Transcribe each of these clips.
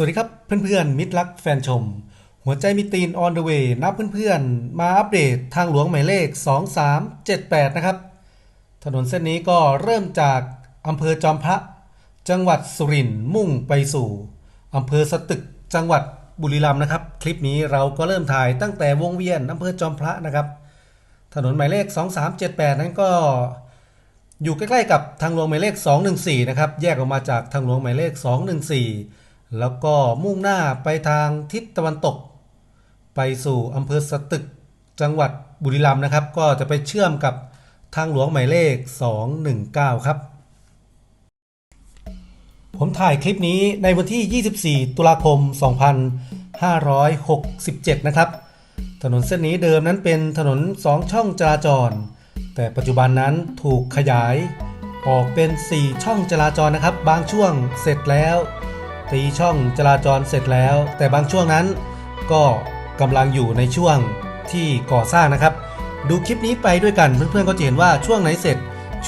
สวัสดีครับเพื่อนๆ มิตรรักแฟนชม หัวใจมีตีน on the way นับเพื่อนๆ มาอัปเดตทางหลวงหมายเลข 2378 นะครับ ถนนเส้นนี้ก็เริ่มจากอำเภอจอมพระ จังหวัดสุรินทร์มุ่งไปสู่อำเภอสตึกจังหวัดบุรีรัมย์นะครับ คลิปนี้เราก็เริ่มถ่ายตั้งแต่วงเวียนอำเภอจอมพระนะครับ ถนนหมายเลข 2378 นั้นก็อยู่ใกล้ๆกับทางหลวงหมายเลข 214 นะครับแยกออกมาจากทางหลวงหมายเลข 214 แล้วก็มุ่งหน้าไปทางทิศตะวันตก ไปสู่อำเภอสตึกจังหวัดบุรีรัมย์นะครับ ก็จะไปเชื่อมกับทางหลวงหมายเลข 219 ครับ ผมถ่ายคลิปนี้ในวันที่ 24 ตุลาคม 2567 นะครับ ถนนเส้นนี้เดิมนั้นเป็นถนน 2 ช่องจราจร แต่ปัจจุบันนั้นถูกขยาย ออกเป็น 4 ช่องจราจรนะครับ บางช่วงเสร็จแล้ว ตีช่องจราจรเสร็จแล้ว แต่บางช่วงนั้นก็กำลังอยู่ในช่วงที่ก่อสร้างนะครับ ดูคลิปนี้ไปด้วยกันเพื่อนๆก็จะเห็นว่าช่วงไหนเสร็จ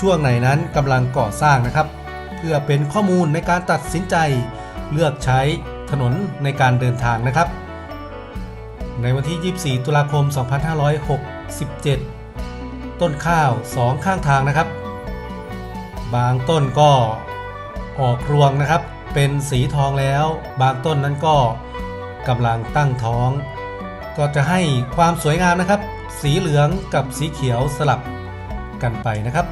ช่วงไหนนั้นกำลังก่อสร้างนะครับ เพื่อเป็นข้อมูลในการตัดสินใจ เลือกใช้ถนนในการเดินทางนะครับ ในวันที่ 24 ตุลาคม 2567 ต้นข้าว 2 ข้างทางนะครับ บางต้นก็ออกรวงนะครับ เป็นสีทองแล้ว บางต้นนั้นก็กำลังตั้งท้อง ก็จะให้ความสวยงามนะครับ สีเหลืองกับสีเขียวสลับกันไปนะครับ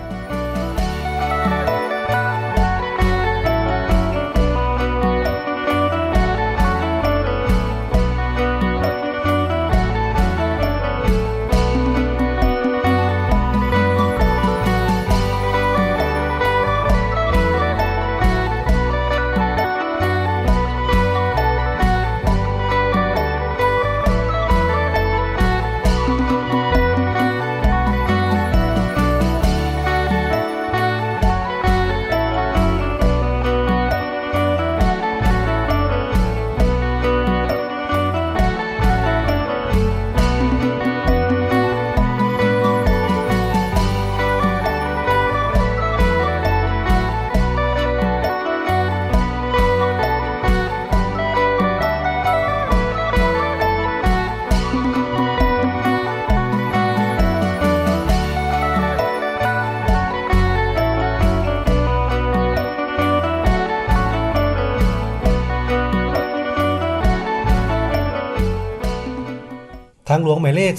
หลวงหมายเลข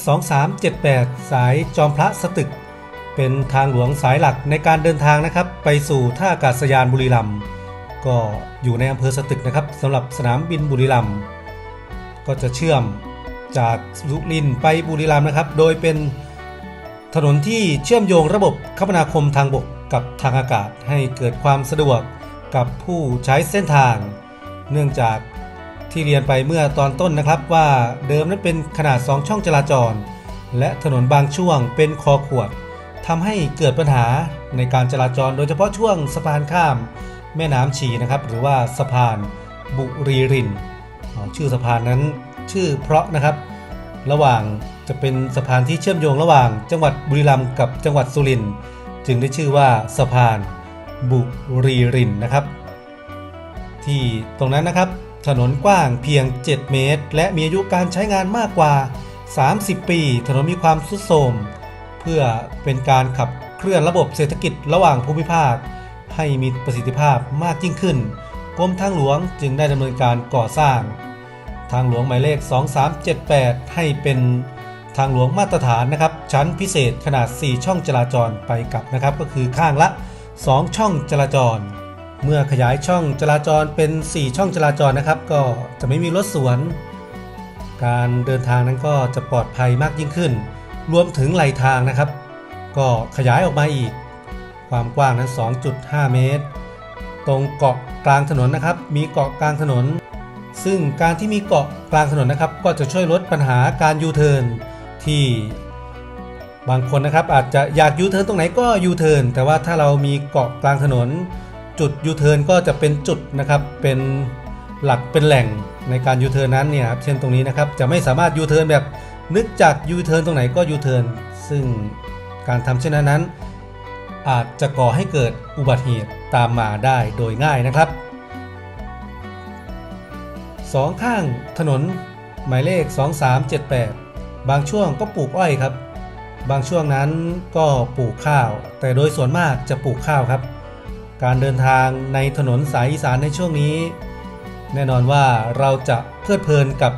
2378 สายจอมพระสตึก เป็นทางหลวงสายหลักในการเดินทางนะครับ ไปสู่ท่าอากาศยานบุรีรัมย์ก็อยู่ในอำเภอสตึกนะครับสำหรับสนามบินบุรีรัมย์ก็จะเชื่อมจากสุรินไปบุรีรัมย์นะครับ โดยเป็นถนนที่เชื่อมโยงระบบคมนาคมทางบกกับทางอากาศให้เกิดความสะดวกกับผู้ใช้เส้นทาง เนื่องจาก ที่เรียนไปเมื่อตอนต้นนะครับว่าเดิมนั้นเป็นขนาด 2 ช่องจราจร และถนนบางช่วงเป็นคอขวดทำให้เกิดปัญหาในการจราจร โดยเฉพาะช่วงสะพานข้าม แม่น้ำชีนะครับ หรือว่าสะพานบุรีรินชื่อสะพานนั้นชื่อเพราะนะครับ ระหว่างจะเป็นสะพานที่เชื่อมโยงระหว่าง จังหวัดบุรีรัมย์กับจังหวัดสุรินทร์จึงได้ชื่อว่าสะพานบุรีรินนะครับ ที่ตรงนั้นนะครับ ถนนกว้างเพียง 7 เมตร และมีอายุการใช้งานมากกว่า 30 ปี ถนนมีความทรุดโทรมเพื่อเป็นการขับเคลื่อนระบบเศรษฐกิจระหว่างภูมิภาค ให้มีประสิทธิภาพมากยิ่งขึ้นกรมทางหลวงจึงได้ดำเนินการก่อสร้าง ทางหลวงหมายเลข 2378 ให้เป็นทางหลวงมาตรฐานนะครับ ชั้นพิเศษขนาด 4 ช่องจราจรไปกลับนะครับ ก็คือข้างละ 2 ช่องจราจร เมื่อขยายช่องจราจรเป็น 4 ช่องจราจรนะครับ ก็จะไม่มีรถสวน การเดินทางนั้นก็จะปลอดภัยมากยิ่งขึ้น รวมถึงไหลทางนะครับ ก็ขยายออกมาอีก ความกว้างนั้น 2.5 เมตร ตรงเกาะกลางถนนนะครับ มีเกาะกลางถนน ซึ่งการที่มีเกาะกลางถนนนะครับ ก็จะช่วยลดปัญหาการยูเทิร์นที่บางคนนะครับอาจจะอยากยูเทิร์นตรงไหนก็ยูเทิร์นแต่ว่าถ้าเรามีเกาะกลางถนน จุดยูเทิร์นก็จะเป็นจุดนะครับเป็นหลักเป็นแหล่งในการยูเทิร์นนั้นเนี่ยครับเช่นตรงนี้นะครับจะไม่สามารถยูเทิร์นแบบนึกจากยูเทิร์นตรงไหนก็ยูเทิร์นซึ่งการทำเช่นนั้นนั้นอาจจะก่อให้เกิดอุบัติเหตุตามมาได้โดยง่ายนะครับสองข้างถนนหมายเลข 2378 บางช่วงก็ปลูกอ้อยครับ บางช่วงนั้นก็ปลูกข้าว แต่โดยส่วนมากจะปลูกข้าวครับ การเดินทางในถนนสายอีสานในช่วงนี้ แน่นอนว่าเราจะเพลิดเพลินกับ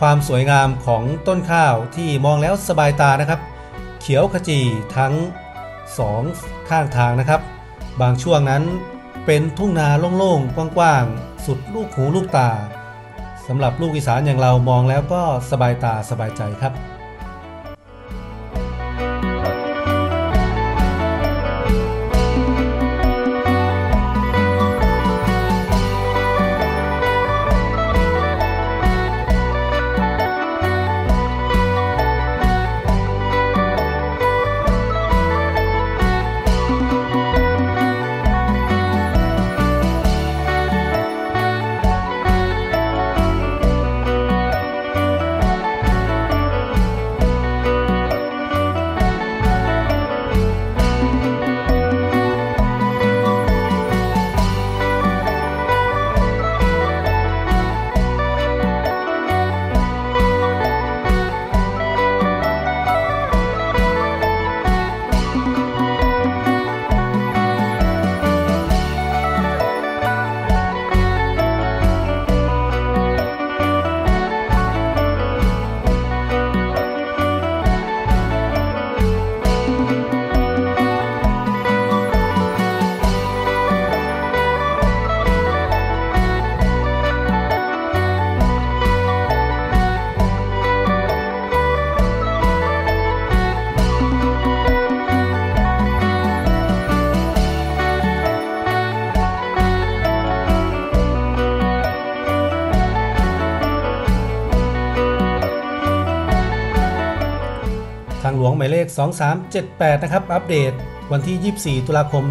ความสวยงามของต้นข้าวที่มองแล้วสบายตานะครับ เขียวขจีทั้งสองข้างทางนะครับ บางช่วงนั้นเป็นทุ่งนาโล่งๆกว้างๆ สุดลูกหูลูกตาสำหรับลูกอีสานอย่างเรามองแล้วก็สบายตาสบายใจครับ ทางหลวงหมายเลข 2378 นะครับ อัปเดตวันที่ 24 ตุลาคม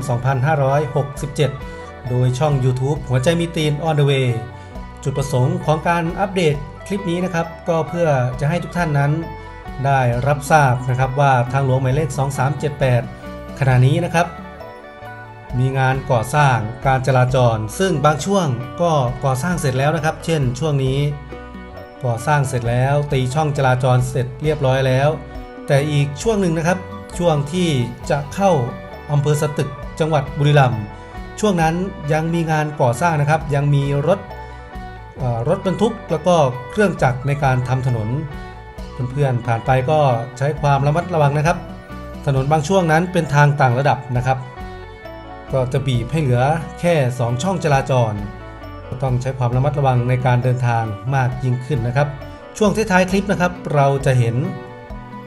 2567 โดยช่อง YouTube หัวใจมีตีน on the way จุดประสงค์ของการอัปเดตคลิปนี้นะครับ ก็เพื่อจะให้ทุกท่านนั้น ได้รับทราบนะครับว่าทางหลวงหมายเลข 2378 ขณะนี้นะครับ มีงานก่อสร้างการจราจร ซึ่งบางช่วงก็ก่อสร้างเสร็จแล้วนะครับ เช่น ช่วงนี้ ก่อสร้างเสร็จแล้ว ตีช่องจราจรเสร็จเรียบร้อยแล้ว แต่อีกช่วงหนึ่งนะครับ ช่วงที่จะเข้าอำเภอสตึกจังหวัดบุรีรัมย์ช่วงนั้นยังมีงานก่อสร้างนะครับ ยังมีรถรถบรรทุกแล้วก็เครื่องจักรในการทำถนน เพื่อนๆผ่านไปก็ใช้ความระมัดระวังนะครับ ถนนบางช่วงนั้นเป็นทางต่างระดับนะครับ ก็จะบีบให้เหลือแค่ 2 ช่องจราจร ต้องใช้ความระมัดระวังในการเดินทางมากยิ่งขึ้นนะครับ ช่วงท้ายๆคลิปนะครับ เราจะเห็น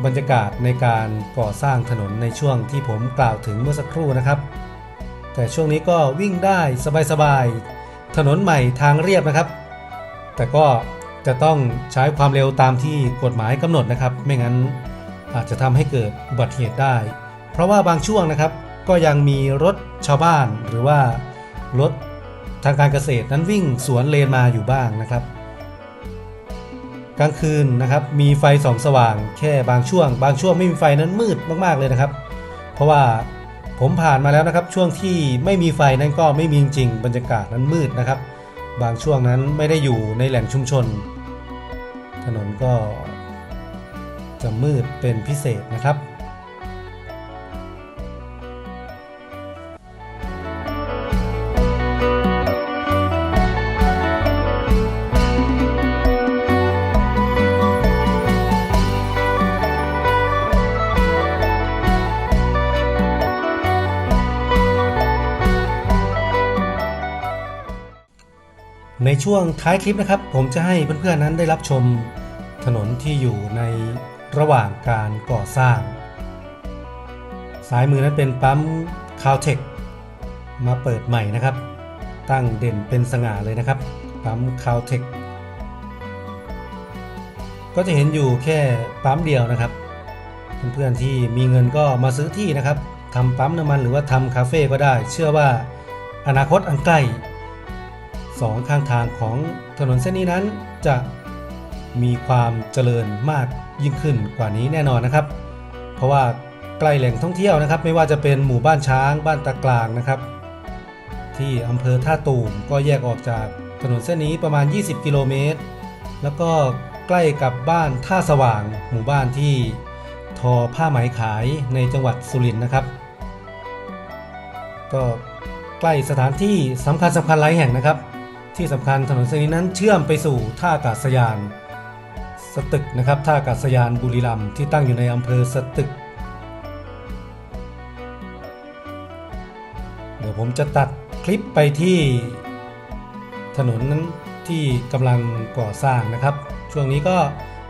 บรรยากาศในการก่อสร้างถนนในช่วงที่ผมกล่าวถึงเมื่อสักครู่นะครับ แต่ช่วงนี้ก็วิ่งได้สบายๆถนนใหม่ทางเรียบนะครับ แต่ก็จะต้องใช้ความเร็วตามที่กฎหมายกำหนดนะครับ ไม่งั้นอาจจะทำให้เกิดอุบัติเหตุได้ เพราะว่าบางช่วงนะครับก็ยังมีรถชาวบ้านหรือว่ารถทางการเกษตรนั้นวิ่งสวนเลนมาอยู่บ้างนะครับ กลางคืนนะครับมีไฟส่องสว่างแค่บางช่วง บางช่วงไม่มีไฟนั้นมืดมากๆเลยนะครับ เพราะว่าผมผ่านมาแล้วนะครับ ช่วงที่ไม่มีไฟนั้นก็ไม่มีจริงบรรยากาศนั้นมืดนะครับ บางช่วงนั้นไม่ได้อยู่ในแหล่งชุมชน ถนนก็จะมืดเป็นพิเศษนะครับ ในช่วงท้ายคลิปนะครับ ผมจะให้เพื่อนๆนั้นได้รับชมถนนที่อยู่ในระหว่างการก่อสร้าง ซ้ายมือนั้นเป็นปั๊มคาวเทคมาเปิดใหม่นะครับ ตั้งเด่นเป็นสง่าเลยนะครับ ปั๊มคาวเทคก็จะเห็นอยู่แค่ปั๊มเดียวนะครับ เพื่อนๆที่มีเงินก็มาซื้อที่นะครับทำปั๊มน้ำมันหรือว่าทำคาเฟ่ก็ได้ เชื่อว่าอนาคตอันใกล้ สองข้างทางของถนนเส้นนี้นั้นจะมีความเจริญมากยิ่งขึ้นกว่านี้แน่นอนนะครับ เพราะว่าใกล้แหล่งท่องเที่ยวนะครับ ไม่ว่าจะเป็นหมู่บ้านช้างบ้านตะกลางนะครับ ที่อำเภอท่าตูมก็แยกออกจากถนนเส้นนี้ประมาณ 20 กิโลเมตร แล้วก็ใกล้กับบ้านท่าสว่าง หมู่บ้านที่ทอผ้าไหมขายในจังหวัดสุรินทร์นะครับ ก็ใกล้สถานที่สำคัญสำคัญหลายแห่งนะครับ ที่สำคัญถนนเส้นนี้นั้นเชื่อมไปสู่ท่าอากาศยาน สตึกนะครับท่าอากาศยานบุรีรัมย์ที่ตั้งอยู่ในอำเภอสตึก เดี๋ยวผมจะตัดคลิปไปที่ถนนนั้นที่กำลังก่อสร้างนะครับ ช่วงนี้ก็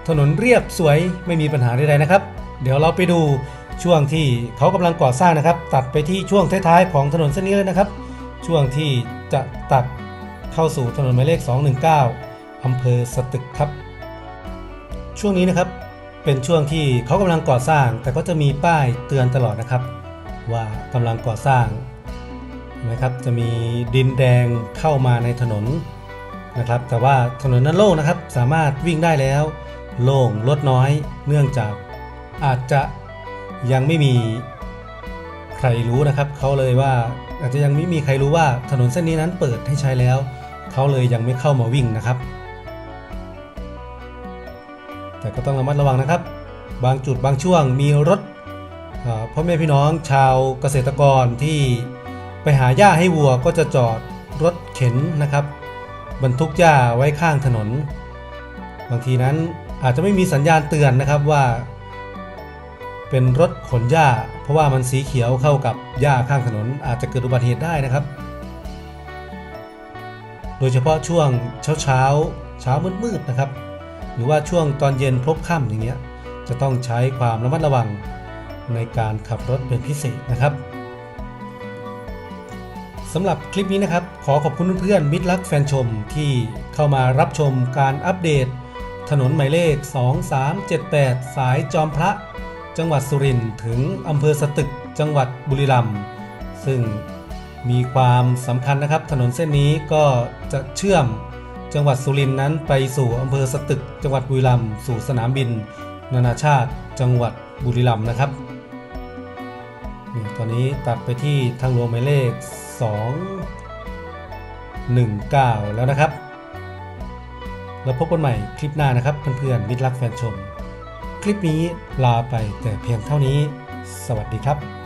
ถนนเรียบสวยไม่มีปัญหาใดๆนะครับ เดี๋ยวเราไปดูช่วงที่เขากำลังก่อสร้างนะครับ ตัดไปที่ช่วงท้ายๆของถนนเส้นนี้เลยนะครับ ช่วงที่จะตัด เข้าสู่ถนนหมายเลข 219 อำเภอสตึกครับ ช่วงนี้นะครับเป็นช่วงที่เขากำลังก่อสร้าง แต่ก็จะมีป้ายเตือนตลอดนะครับ ว่ากำลังก่อสร้างนไหมครับจะมีดินแดงเข้ามาในถนนนะครับ แต่ว่าถนนนั้นโล่งนะครับ สามารถวิ่งได้แล้ว โล่งลดน้อย เนื่องจากอาจจะยังไม่มีใครรู้นะครับเขาเลยว่าอาจจะยังไม่มีใครรู้ว่าถนนเส้นนี้นั้นเปิดให้ใช้แล้ว เขาเลยยังไม่เข้ามาวิ่งนะครับ แต่ก็ต้องระมัดระวังนะครับ บางจุดบางช่วงมีรถพ่อแม่พี่น้องชาวเกษตรกรที่ไปหาหญ้าให้วัวก็จะจอดรถเข็นนะครับ บรรทุกหญ้าไว้ข้างถนน บางทีนั้นอาจจะไม่มีสัญญาณเตือนนะครับว่า เป็นรถขนหญ้า เพราะว่ามันสีเขียวเข้ากับหญ้าข้างถนน อาจจะเกิดอุบัติเหตุได้นะครับ โดยเฉพาะช่วงเช้าเช้าเช้ามืดๆนะครับ หรือว่าช่วงตอนเย็นพบค่ำอย่างเงี้ยจะต้องใช้ความระมัดระวังในการขับรถเป็นพิเศษนะครับสำหรับคลิปนี้นะครับ ขอขอบคุณเพื่อนๆมิตรรักแฟนชมที่เข้ามารับชมการอัปเดต ถนนหมายเลข 2378 สายจอมพระ จังหวัดสุรินทร์ถึงอำเภอสตึกจังหวัดบุรีรัมย์ซึ่ง มีความสำคัญนะครับ ถนนเส้นนี้ก็จะเชื่อมจังหวัดสุรินทร์นั้นไปสู่อำเภอสตึก จังหวัดบุรีรัมย์สู่สนามบิน นานาชาติจังหวัดบุรีรัมย์นะครับนี่ตอนนี้ตัดไปที่ทางหลวงหมายเลข 219 แล้วนะครับ แล้วพบกันใหม่คลิปหน้านะครับ เพื่อนๆมิตรรักแฟนชม คลิปนี้ลาไปแต่เพียงเท่านี้ สวัสดีครับ